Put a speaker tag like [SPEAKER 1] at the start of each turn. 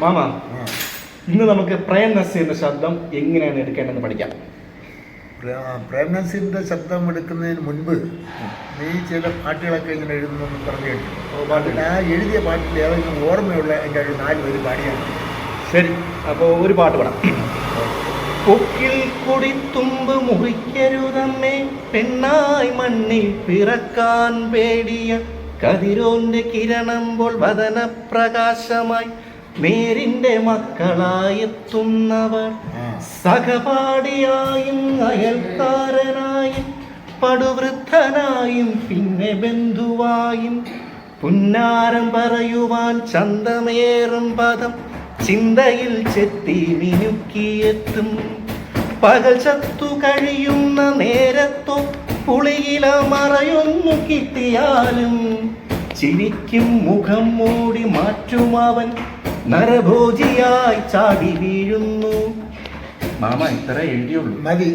[SPEAKER 1] Mama ഇന്ന് നമുക്ക് പ്രേം നസീറിന്റെ എന്ന ശബ്ദം എങ്ങനെയാണ് എടുക്കേണ്ടതെന്ന് പഠിക്കാം.
[SPEAKER 2] പ്രേ- നസീറിന്റെ ശബ്ദം എടുക്കുന്നതിന് മുൻപ് നീ ചില പാട്ടുകളൊക്കെ ഇങ്ങനെ എഴുതുന്നു പറഞ്ഞു കേട്ടു. ആ എഴുതിയ പാട്ടിൽ ഏതെങ്കിലും ഓർമ്മയുള്ള എന്റെ ഒരു നാല് പേര് പാടിയാണ്
[SPEAKER 1] ശരി അപ്പോൾ ഒരു പാട്ട് പാടാം. കൊക്കിൽ കൊടിത്തുമ്പ് മുറിക്കരുതമ്മേ പെണ്ണായി മണ്ണിൽ പിറക്കാൻ പേടിയ കതിരോന്റെ കിരണം പോൾ വദനപ്രകാശമായി നേരിന്റെ മക്കളായെത്തുന്നവർ. സഹപാഠിയായും അയൽക്കാരനായും പടുവൃദ്ധനായും പിന്നെ ബന്ധുവായും പുന്നാരം പറയുവാൻ ചന്തമേറും പദം ചിന്തയിൽ ചെത്തി മിനുക്കിയെത്തും പകൽ ചത്തു കഴിയുന്ന നേരത്തോ പുളിയില മറയൊന്നു കിട്ടിയാലും ചിരിക്കും മുഖം മൂടി മാറ്റും അവൻ നരഭോജിയായി ചാടി വീഴുന്നു. മാമ ഇത്ര എഴുതിയുള്ളൂ.
[SPEAKER 2] മതി